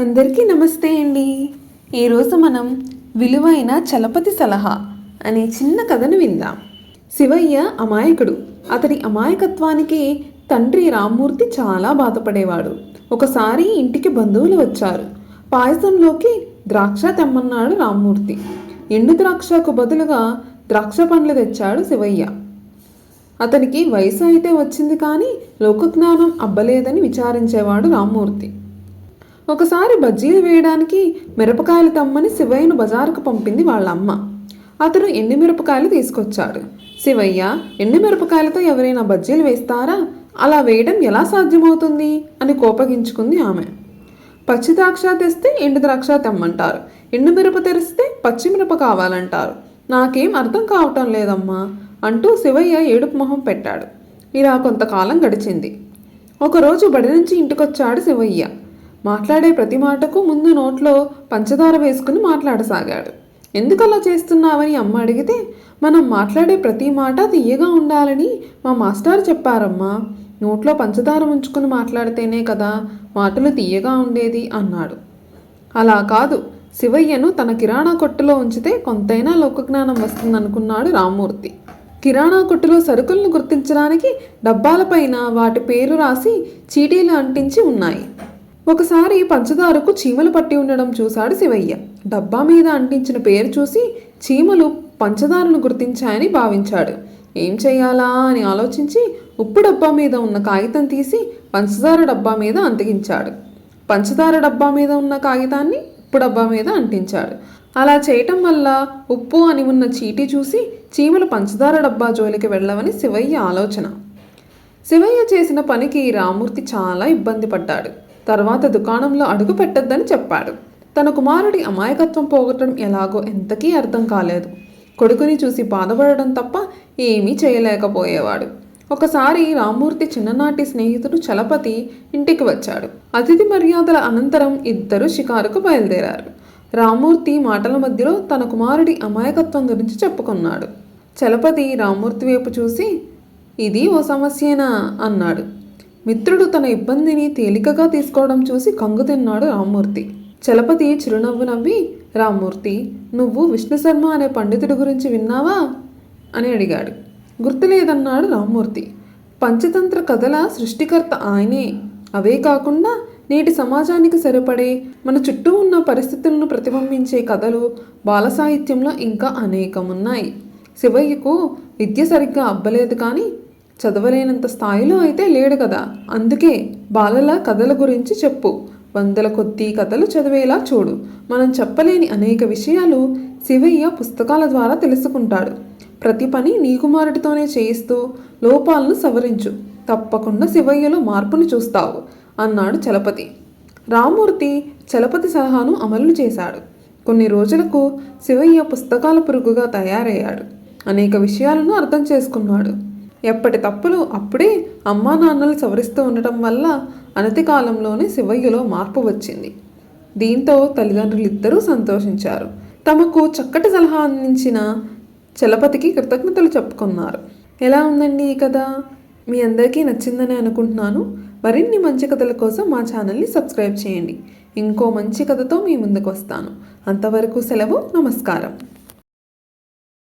అందరికీ నమస్తే అండి. ఈరోజు మనం విలువైన చలపతి సలహా అనే చిన్న కథను విందాం. శివయ్య అమాయకుడు. అతడి అమాయకత్వానికి తండ్రి రామ్మూర్తి చాలా బాధపడేవాడు. ఒకసారి ఇంటికి బంధువులు వచ్చారు. పాయసంలోకి ద్రాక్ష తెమ్మన్నాడు రామ్మూర్తి. ఎండు ద్రాక్షకు బదులుగా ద్రాక్ష పండ్లు తెచ్చాడు శివయ్య. అతనికి వయసు అయితే వచ్చింది కానీ లోకజ్ఞానం అబ్బలేదని విచారించేవాడు రామ్మూర్తి. ఒకసారి బజ్జీలు వేయడానికి మిరపకాయలు తమ్మని శివయ్యను బజారుకు పంపింది వాళ్ళ అమ్మ అతను ఎండు మిరపకాయలు తీసుకొచ్చాడు? శివయ్య ఎన్ని మిరపకాయలతో ఎవరైనా బజ్జీలు వేస్తారా? అలా వేయడం ఎలా సాధ్యమవుతుంది? అని కోపగించుకుంది ఆమె. పచ్చి ద్రాక్ష తెస్తే ఎండు ద్రాక్ష తెమ్మంటారు. ఎండు మిరప తెరిస్తే పచ్చిమిరప కావాలంటారు. నాకేం అర్థం కావటం లేదమ్మా అంటూ శివయ్య ఏడుపు మొహం పెట్టాడు. ఇలా కొంతకాలం గడిచింది. ఒకరోజు బడి నుంచి ఇంటికొచ్చాడు శివయ్య. మాట్లాడే ప్రతి మాటకు ముందు నోట్లో పంచదార వేసుకుని మాట్లాడసాగాడు. ఎందుకు అలా చేస్తున్నావని అమ్మ అడిగితే మనం మాట్లాడే ప్రతి మాట తీయగా ఉండాలని మా మాస్టర్ చెప్పారమ్మా. నోట్లో పంచదార ఉంచుకుని మాట్లాడితేనే కదా మాటలు తీయగా ఉండేది అన్నాడు. అలా కాదు. శివయ్యను తన కిరాణా కొట్టులో ఉంచితే కొంతైనా లోకజ్ఞానం వస్తుందనుకున్నాడు రామ్మూర్తి. కిరాణా కొట్టులో సరుకులను గుర్తించడానికి డబ్బాలపైన వాటి పేరు రాసి చీటీలు అంటించి ఉన్నాయి. ఒకసారి పంచదారకు చీమలు పట్టి ఉండడం చూశాడు శివయ్య. డబ్బా మీద అంటించిన పేరు చూసి చీమలు పంచదారను గుర్తించాయని భావించాడు. ఏం చేయాలా అని ఆలోచించి ఉప్పు డబ్బా మీద ఉన్న కాగితం తీసి పంచదార డబ్బా మీద అంతగించాడు. పంచదార డబ్బా మీద ఉన్న కాగితాన్ని ఉప్పు డబ్బా మీద అంటించాడు. అలా చేయటం వల్ల ఉప్పు అని ఉన్న చీటీ చూసి చీమలు పంచదార డబ్బా జోలికి వెళ్ళవని శివయ్య ఆలోచన. శివయ్య చేసిన పనికి రామూర్తి చాలా ఇబ్బంది పడ్డాడు. తర్వాత దుకాణంలో అడుగు పెట్టొద్దని చెప్పాడు. తన కుమారుడి అమాయకత్వం పోగొట్టడం ఎలాగో ఎంతకీ అర్థం కాలేదు. కొడుకుని చూసి బాధపడడం తప్ప ఏమీ చేయలేకపోయేవాడు. ఒకసారి రామూర్తి చిన్ననాటి స్నేహితుడు చలపతి ఇంటికి వచ్చాడు. అతిథి మర్యాదల అనంతరం ఇద్దరు షికారుకు బయలుదేరారు. రామూర్తి మాటల మధ్యలో తన కుమారుడి అమాయకత్వం గురించి చెప్పుకున్నాడు. చలపతి రామ్మూర్తి వైపు చూసి ఇది ఓ సమస్యేనా? అన్నాడు. మిత్రుడు తన ఇబ్బందిని తేలికగా తీసుకోవడం చూసి కంగు తిన్నాడు రామ్మూర్తి. చలపతి చిరునవ్వు నవ్వి రామ్మూర్తి నువ్వు విష్ణుశర్మ అనే పండితుడి గురించి విన్నావా? అని అడిగాడు. గుర్తులేదన్నాడు రామ్మూర్తి. పంచతంత్ర కథల సృష్టికర్త ఆయనే. అవే కాకుండా నేటి సమాజానికి సరిపడే మన చుట్టూ ఉన్న పరిస్థితులను ప్రతిబింబించే కథలు బాల సాహిత్యంలో ఇంకా అనేకమున్నాయి. శివయ్యకు విద్య సరిగ్గా అబ్బలేదు కానీ చదవలేనంత స్థాయిలో అయితే లేడు కదా. అందుకే బాలల కథల గురించి చెప్పు. వందల కొద్దీ కథలు చదివేలా చూడు. మనం చెప్పలేని అనేక విషయాలు శివయ్య పుస్తకాల ద్వారా తెలుసుకుంటాడు. ప్రతి పని నీ కుమారుడితోనే చేయిస్తూ లోపాలను సవరించు. తప్పకుండా శివయ్యలో మార్పును చూస్తావు అన్నాడు చలపతి. రామూర్తి చలపతి సలహాను అమలు చేశాడు. కొన్ని రోజులకు శివయ్య పుస్తకాల పురుగుగా తయారయ్యాడు. అనేక విషయాలను అర్థం చేసుకున్నాడు. ఎప్పటి తప్పులు అప్పుడే అమ్మా నాన్నలు సవరిస్తూ ఉండటం వల్ల అనతి కాలంలోనే శివయ్యలో మార్పు వచ్చింది. దీంతో తల్లిదండ్రులు ఇద్దరూ సంతోషించారు. తమకు చక్కటి సలహా అందించిన చలపతికి కృతజ్ఞతలు చెప్పుకున్నారు. ఎలా ఉందండి ఈ కథ? మీ అందరికీ నచ్చిందని అనుకుంటున్నాను. మరిన్ని మంచి కథల కోసం మా ఛానల్ని సబ్స్క్రైబ్ చేయండి. ఇంకో మంచి కథతో మీ ముందుకు వస్తాను. అంతవరకు సెలవు నమస్కారం.